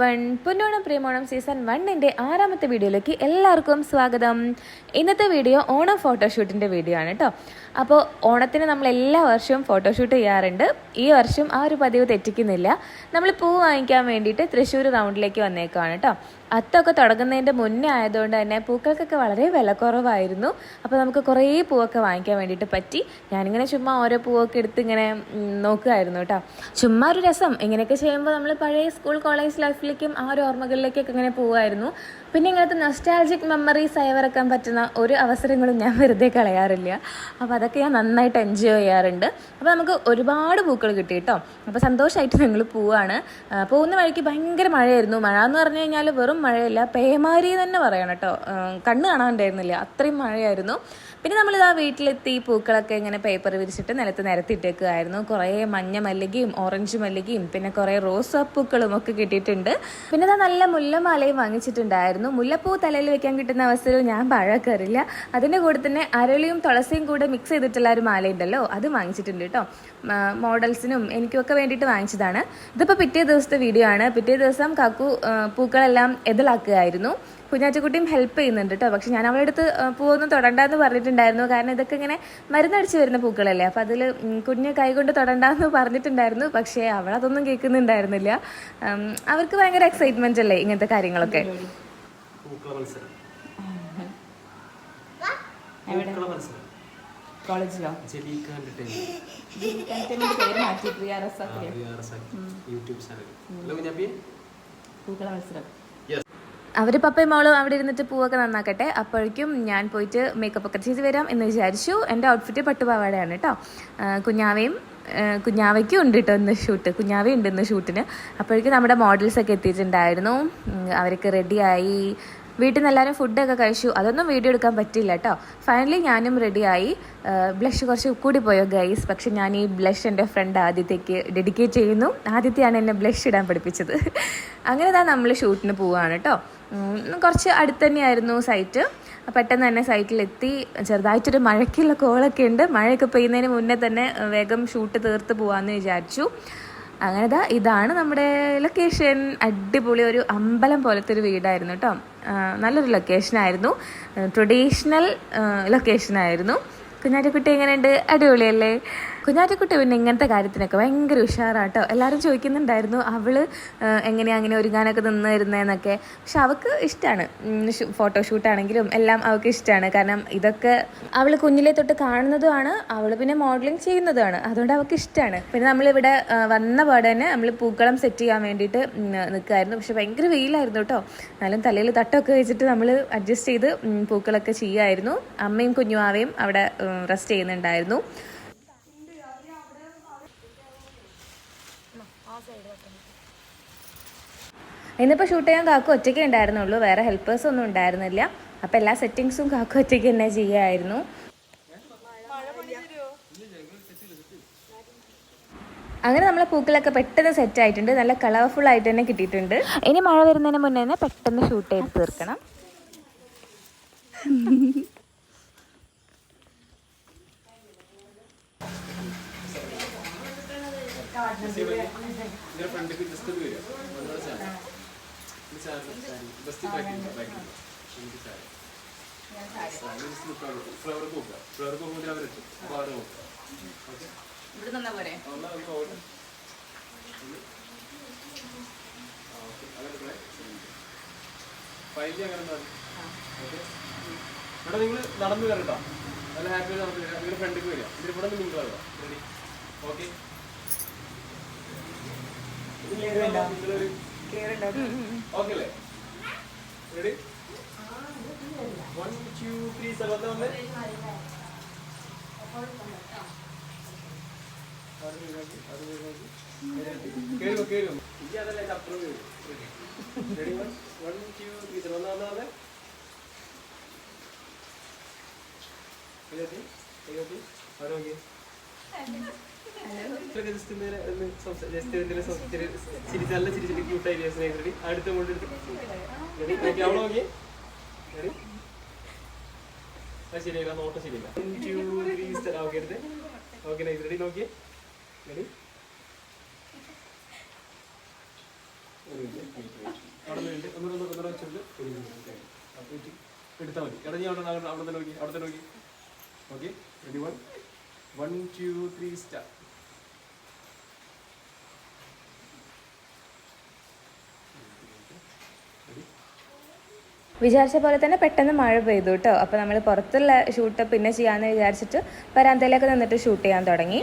One പൊന്നോണം പ്രേമോണം season വണ്ണിന്റെ ആറാമത്തെ വീഡിയോയിലേക്ക് എല്ലാവർക്കും സ്വാഗതം. ഇന്നത്തെ വീഡിയോ ഓണം ഫോട്ടോഷൂട്ടിന്റെ വീഡിയോ ആണ് കേട്ടോ അപ്പോൾ ഓണത്തിന് നമ്മൾ എല്ലാ വർഷവും ഫോട്ടോഷൂട്ട് ചെയ്യാറുണ്ട്. ഈ വർഷം ആ ഒരു പതിവ് തെറ്റിക്കുന്നില്ല. നമ്മൾ പൂ വാങ്ങിക്കാൻ വേണ്ടിയിട്ട് തൃശ്ശൂർ റൗണ്ടിലേക്ക് വന്നേക്കാണ് കേട്ടോ അത്തൊക്കെ തുടങ്ങുന്നതിന്റെ മുന്നേ ആയതുകൊണ്ട് തന്നെ പൂക്കൾക്കൊക്കെ വളരെ വിലക്കുറവായിരുന്നു. അപ്പോൾ നമുക്ക് കുറേ പൂവൊക്കെ വാങ്ങിക്കാൻ വേണ്ടിയിട്ട് പറ്റി. ഞാനിങ്ങനെ ചുമ്മാ ഓരോ പൂവൊക്കെ എടുത്ത് ഇങ്ങനെ നോക്കുമായിരുന്നു കേട്ടോ ചുമ്മാ ഒരു രസം. ഇങ്ങനെയൊക്കെ ചെയ്യുമ്പോൾ നമ്മൾ പഴയ സ്കൂൾ കോളേജ് ലൈഫിലേക്കും ആ ഒരു ഓർമ്മകളിലേക്കൊക്കെ ഇങ്ങനെ പോവായിരുന്നു പിന്നെ ഇങ്ങനത്തെ നൊസ്റ്റാൾജിക് മെമ്മറീസ് അയവിറക്കാൻ പറ്റുന്ന ഒരു അവസരങ്ങളും ഞാൻ വെറുതെ കളയാറില്ല. അപ്പോൾ അതൊക്കെ ഞാൻ നന്നായിട്ട് എൻജോയ് ചെയ്യാറുണ്ട്. അപ്പോൾ നമുക്ക് ഒരുപാട് പൂക്കൾ കിട്ടി കേട്ടോ. അപ്പോൾ സന്തോഷമായിട്ട് ഞങ്ങൾ ആ, പോകുന്ന വഴിക്ക് ഭയങ്കര മഴയായിരുന്നു. മഴ എന്ന് പറഞ്ഞു കഴിഞ്ഞാൽ വെറും മഴയല്ല പേമാരി തന്നെ പറയണം കേട്ടോ. കണ്ണ് കാണാണ്ടായിരുന്നില്ല അത്രയും മഴയായിരുന്നു. പിന്നെ നമ്മളിതാ വീട്ടിലെത്തി പൂക്കളൊക്കെ ഇങ്ങനെ പേപ്പർ വിരിച്ചിട്ട് നിലത്ത് നിരത്തിയിട്ടേക്കുമായിരുന്നു കുറേ മഞ്ഞ മല്ലികയും ഓറഞ്ച് മല്ലികയും പിന്നെ കുറേ റോസാപ്പൂക്കളും ഒക്കെ കിട്ടിയിട്ടുണ്ട്. പിന്നെ ഇതാ നല്ല മുല്ലമാലയും വാങ്ങിച്ചിട്ടുണ്ടായിരുന്നു. മുല്ലപ്പൂ തലയിൽ വെക്കാൻ കിട്ടുന്ന അവസരവും ഞാൻ പഴക്കറില്ല. അതിന്റെ കൂടെ തന്നെ അരളിയും തുളസിയും കൂടെ മിക്സ് ചെയ്തിട്ടുള്ള ഒരു മാലയുണ്ടല്ലോ അത് വാങ്ങിച്ചിട്ടുണ്ട് കേട്ടോ. മോഡൽസിനും എനിക്കൊക്കെ വേണ്ടിയിട്ട് വാങ്ങിച്ചതാണ്. ഇതിപ്പോൾ പിറ്റേ ദിവസത്തെ വീഡിയോ ആണ്. പിറ്റേ ദിവസം കാക്കു പൂക്കളെല്ലാം എതിലാക്കുകയായിരുന്നു കുഞ്ഞാറ്റക്കുട്ടിയും ഹെൽപ്പ് ചെയ്യുന്നുണ്ട് കേട്ടോ. പക്ഷെ ഞാൻ അവളുടെ അടുത്ത് പൂവൊന്നും തൊടണ്ടെന്ന് പറഞ്ഞിട്ടുണ്ടായിരുന്നു. കാരണം ഇതൊക്കെ ഇങ്ങനെ മരുന്നടിച്ച് വരുന്ന പൂക്കളല്ലേ. അപ്പോൾ അതിൽ കുഞ്ഞ് കൈകൊണ്ട് തൊടണ്ടെന്ന് പറഞ്ഞിട്ടുണ്ടായിരുന്നു. പക്ഷേ അവളതൊന്നും കേൾക്കുന്നുണ്ടായിരുന്നില്ല. അവർക്ക് ഭയങ്കര എക്സൈറ്റ്മെന്റ് അല്ലേ ഇങ്ങനത്തെ കാര്യങ്ങളൊക്കെ. പൂക്കള പൂക്കള മത്സരം കോളേജിലോ പേര് മാറ്റി? പ്രിയ പൂക്കള മത്സരം. അവർ പപ്പയും മോളും അവിടെ ഇരുന്നിട്ട് പൂവൊക്കെ നന്നാക്കട്ടെ. അപ്പോഴേക്കും ഞാൻ പോയിട്ട് മേക്കപ്പ് ഒക്കെ ചെയ്ത് വരാം എന്ന് വിചാരിച്ചു. എന്റെ ഔട്ട്ഫിറ്റ് പട്ടുപാവാടയാണ് കേട്ടോ കുഞ്ഞാവയും കുഞ്ഞാവയ്ക്കും ഉണ്ട് കേട്ടോ ഇന്ന് ഷൂട്ട് കുഞ്ഞാവയും ഉണ്ട് ഇന്ന് ഷൂട്ടിന് അപ്പോഴേക്കും നമ്മുടെ മോഡൽസൊക്കെ എത്തിയിട്ടുണ്ടായിരുന്നു. അവരൊക്കെ റെഡിയായി വീട്ടിൽ നിന്ന് എല്ലാവരും ഫുഡൊക്കെ കഴിച്ചു. അതൊന്നും വീഡിയോ എടുക്കാൻ പറ്റില്ല കേട്ടോ ഫൈനലി ഞാനും റെഡിയായി ബ്ലഷ് കുറച്ച് കൂടി പോയോ ഗൈസ് പക്ഷെ ഞാൻ ഈ ബ്ലഷ് എന്റെ ഫ്രണ്ട് ആദ്യത്തേക്ക് ഡെഡിക്കേറ്റ് ചെയ്യുന്നു. ആദ്യത്തെയാണ് എന്നെ ബ്ലഷ് ഇടാൻ പഠിപ്പിച്ചത്. അങ്ങനെ തന്നെ നമ്മൾ ഷൂട്ടിന് പോവുകയാണ് കേട്ടോ കുറച്ച് അടുത്ത് തന്നെയായിരുന്നു സൈറ്റ് പെട്ടെന്ന് തന്നെ സൈറ്റിലെത്തി ചെറുതായിട്ടൊരു മഴയ്ക്കുള്ള കോളൊക്കെ ഉണ്ട്. മഴയൊക്കെ പെയ്യുന്നതിന് മുന്നേ തന്നെ വേഗം ഷൂട്ട് തീർത്ത് പോകാമെന്ന് വിചാരിച്ചു. അങ്ങനെ ദാ ഇതാണ് നമ്മുടെ ലൊക്കേഷൻ അടിപൊളി ഒരു അമ്പലം പോലത്തെ ഒരു വീടായിരുന്നു കേട്ടോ നല്ലൊരു ലൊക്കേഷനായിരുന്നു ട്രഡീഷണൽ ലൊക്കേഷനായിരുന്നു കുഞ്ഞാറ്റക്കുട്ടി എങ്ങനെയുണ്ട്? അടിപൊളിയല്ലേ? കുഞ്ഞാറ്റക്കുട്ടി പിന്നെ ഇങ്ങനത്തെ കാര്യത്തിനൊക്കെ ഭയങ്കര ഉഷാറാട്ടോ. എല്ലാവരും ചോദിക്കുന്നുണ്ടായിരുന്നു അവൾ എങ്ങനെയാണ് എങ്ങനെയാ അങ്ങനെ ഒരുങ്ങാനൊക്കെ നിന്ന് വരുന്നതെന്നൊക്കെ പക്ഷെ അവൾക്ക് ഇഷ്ടമാണ് ഫോട്ടോഷൂട്ടാണെങ്കിലും എല്ലാം അവൾക്ക് ഇഷ്ടമാണ് കാരണം ഇതൊക്കെ അവൾ കുഞ്ഞിലെ തൊട്ട് കാണുന്നതുമാണ് അവൾ പിന്നെ മോഡലിംഗ് ചെയ്യുന്നതുമാണ്. അതുകൊണ്ട് അവൾക്ക് ഇഷ്ടമാണ് പിന്നെ നമ്മളിവിടെ വന്ന പാടെ തന്നെ നമ്മൾ പൂക്കളം സെറ്റ് ചെയ്യാൻ വേണ്ടിയിട്ട് നിൽക്കുമായിരുന്നു പക്ഷെ ഭയങ്കര വെയിലായിരുന്നു കേട്ടോ എന്നാലും തലയിൽ തട്ടൊക്കെ വെച്ചിട്ട് നമ്മൾ അഡ്ജസ്റ്റ് ചെയ്ത് പൂക്കളൊക്കെ ചെയ്യുമായിരുന്നു അമ്മയും കുഞ്ഞുമാവയും അവിടെ റെസ്റ്റ് ചെയ്യുന്നുണ്ടായിരുന്നു. ഇന്നിപ്പോൾ ഷൂട്ട് ചെയ്യാൻ കാക്കു ഒറ്റയ്ക്ക് ഉണ്ടായിരുന്നുള്ളൂ. വേറെ ഹെൽപ്പേഴ്സ് ഒന്നും ഉണ്ടായിരുന്നില്ല. അപ്പോൾ എല്ലാ സെറ്റിങ്സും കാക്കു ഒറ്റയ്ക്ക് തന്നെ ചെയ്യുമായിരുന്നു അങ്ങനെ നമ്മളെ പൂക്കളൊക്കെ പെട്ടെന്ന് സെറ്റ് ആയിട്ടുണ്ട്. നല്ല കളർഫുൾ ആയിട്ട് തന്നെ കിട്ടിയിട്ടുണ്ട്. ഇനി മഴ വരുന്നതിന് മുന്നേ തന്നെ പെട്ടെന്ന് ഷൂട്ട് ചെയ്ത് തീർക്കണം. ഇതിന്റെ ഫ്രണ്ടിൽ ജസ്റ്റ് ഇത് ഫ്ലവർ നോക്കുക ഫ്ലവർ നോക്കുമ്പോൾ അവരെത്തും അപ്പോൾ അവരെ നോക്കുക ഓക്കെ ഇവിടെ നിന്നാ പോരെ ഇവിടെ നിങ്ങൾ നടന്നു വരണ്ട നല്ല ഹാപ്പി നടന്നു വരിക നിങ്ങളുടെ ഫ്രണ്ടിലേക്ക് വരിക ഇതിൽ ഇവിടെ നിങ്ങൾ വരിക റെഡി ഓക്കെ ഓക്കെ അല്ലേ ready one two three seven വന്ന് കേറുക കേറുക ഇനി അതല്ല അതിന്റെ അപ്പുറം കേറും ready one one two three seven വന്ന് വന്ന് കൈകൊട്ടി കൈകൊട്ടി ആരോഗ്യ ശരിയല്ല നോട്ടം ശരിയല്ല ഓക്കെ റെഡി നോക്കിയേ റെഡി എടുത്താൽ മതി അവിടെ അവിടെ അവിടെ തന്നെ നോക്കി അവിടെ തന്നെ നോക്കി okay ready one one two three start വിചാരിച്ച പോലെ തന്നെ പെട്ടെന്ന് മഴ പെയ്തു കേട്ടോ അപ്പോൾ നമ്മൾ പുറത്തുള്ള ഷൂട്ട് പിന്നെ ചെയ്യാന്ന് വിചാരിച്ചിട്ട് വരാന്തയിലൊക്കെ നിന്നിട്ട് ഷൂട്ട് ചെയ്യാൻ തുടങ്ങി.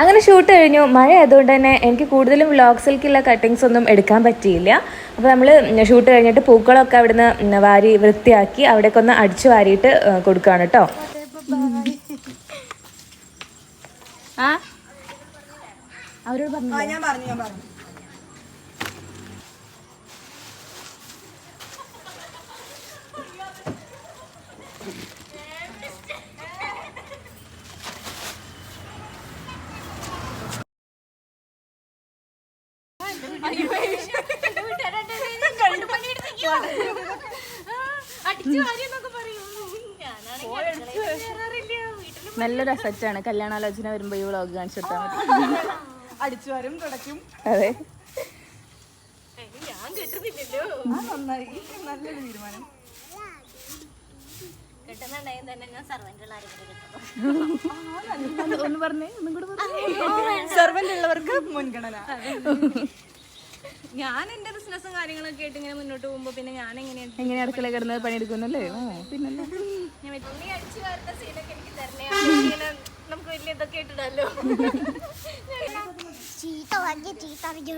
അങ്ങനെ ഷൂട്ട് കഴിഞ്ഞു. മഴ ആയതുകൊണ്ട് തന്നെ എനിക്ക് കൂടുതലും വ്ളോഗ്സിലേക്കുള്ള കട്ടിങ്സ് ഒന്നും എടുക്കാൻ പറ്റിയില്ല. അപ്പോൾ നമ്മൾ ഷൂട്ട് കഴിഞ്ഞിട്ട് പൂക്കളൊക്കെ അവിടുന്ന് വാരി വൃത്തിയാക്കി അവിടേക്ക് ഒന്ന് അടിച്ചു വാരിയിട്ട് കൊടുക്കുകയാണ് കേട്ടോ അവരോട് പറഞ്ഞു ഞാൻ പറഞ്ഞു ഞാൻ പറഞ്ഞു. നല്ലൊരു അസറ്റാണ് കല്യാണാലോചന വരുമ്പോ ഈ വ്ളോഗ് കാണിച്ചിട്ടാ മതി. അടിച്ചു വരും തുടയ്ക്കും. അതെ. ആ, നന്നായി. നല്ലൊരു തീരുമാനം. ഒന്ന് പറഞ്ഞേ ഒന്നും കൂടെ സെർവന്റ് ഉള്ളവർക്ക് മുൻഗണന. ഞാൻ എന്റെ ബിസിനസ്സും കാര്യങ്ങളൊക്കെ ആയിട്ട് ഇങ്ങനെ മുന്നോട്ട് പോകുമ്പോ പിന്നെ ഞാൻ എങ്ങനെയാണ് എങ്ങനെ അടുക്കള കിടന്ന് പണിയെടുക്കുന്നല്ലേ? ഓ പിന്നല്ലേ? നമുക്ക് വലിയ ഇതൊക്കെ ഇട്ടിടല്ലോ ചീത്ത വാങ്ങിയ ചീത്ത അറിഞ്ഞു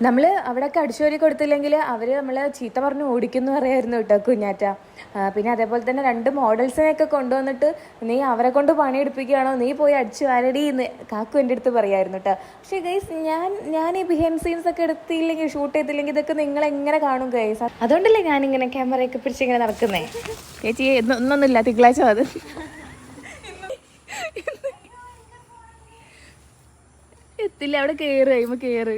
നമ്മൾ അവിടെയൊക്കെ അടിച്ചുവരി കൊടുത്തില്ലെങ്കിൽ അവർ നമ്മൾ ചീത്ത പറഞ്ഞ് ഓടിക്കുന്നു പറയായിരുന്നു കേട്ടോ കുഞ്ഞാറ്റ. പിന്നെ അതേപോലെ തന്നെ രണ്ട് മോഡൽസിനെയൊക്കെ കൊണ്ടുവന്നിട്ട് നീ അവരെ കൊണ്ട് പണിയെടുപ്പിക്കുകയാണോ? നീ പോയി അടിച്ചു വാരടി എന്ന് കാക്കു എന്റെ അടുത്ത് പറയായിരുന്നു കേട്ടോ. പക്ഷേ ഗൈസ് ഞാൻ ഞാൻ ഈ ബിഹൈൻഡ് സീൻസ് ഒക്കെ എടുത്തില്ലെങ്കിൽ ഷൂട്ട് ചെയ്തില്ലെങ്കിൽ ഇതൊക്കെ നിങ്ങൾ എങ്ങനെ കാണും ഗൈസ് അതുകൊണ്ടല്ലേ ഞാനിങ്ങനെ ക്യാമറയൊക്കെ പിടിച്ചിങ്ങനെ നടക്കുന്നേ? ചേച്ചി ഒന്നൊന്നുമില്ല തിങ്കളാഴ്ച അത് എത്തില്ല അവിടെ കയറ് കഴിയുമ്പോൾ കേറ്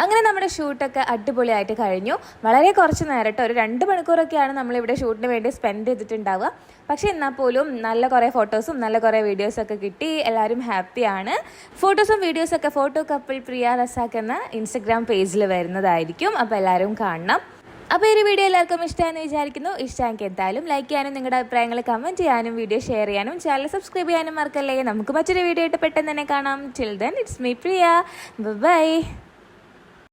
അങ്ങനെ നമ്മുടെ ഷൂട്ടൊക്കെ അടിപൊളിയായിട്ട് കഴിഞ്ഞു. വളരെ കുറച്ച് നേരട്ടോ ഒരു രണ്ട് മണിക്കൂറൊക്കെയാണ് നമ്മളിവിടെ ഷൂട്ടിന് വേണ്ടി സ്പെൻഡ് ചെയ്തിട്ടുണ്ടാവുക. പക്ഷേ എന്നാൽ പോലും നല്ല കുറേ ഫോട്ടോസും നല്ല കുറേ വീഡിയോസൊക്കെ കിട്ടി. എല്ലാവരും ഹാപ്പിയാണ്. ഫോട്ടോസും വീഡിയോസൊക്കെ ഫോട്ടോ കപ്പിൾ പ്രിയ റസാക്ക് എന്ന ഇൻസ്റ്റഗ്രാം പേജിൽ വരുന്നതായിരിക്കും. അപ്പോൾ എല്ലാവരും കാണണം. അപ്പോൾ ഈ വീഡിയോ എല്ലാവർക്കും ഇഷ്ടമായെന്ന് വിചാരിക്കുന്നു. ഇഷ്ടമാക്കി എന്തായാലും ലൈക്ക് ചെയ്യാനും നിങ്ങളുടെ അഭിപ്രായങ്ങൾ കമന്റ് ചെയ്യാനും വീഡിയോ ഷെയർ ചെയ്യാനും ചാനൽ സബ്സ്ക്രൈബ് ചെയ്യാനും മറക്കല്ലേ. നമുക്ക് മറ്റൊരു വീഡിയോ ആയിട്ട് പെട്ടെന്ന് തന്നെ കാണാം. Till then it's me Priya bye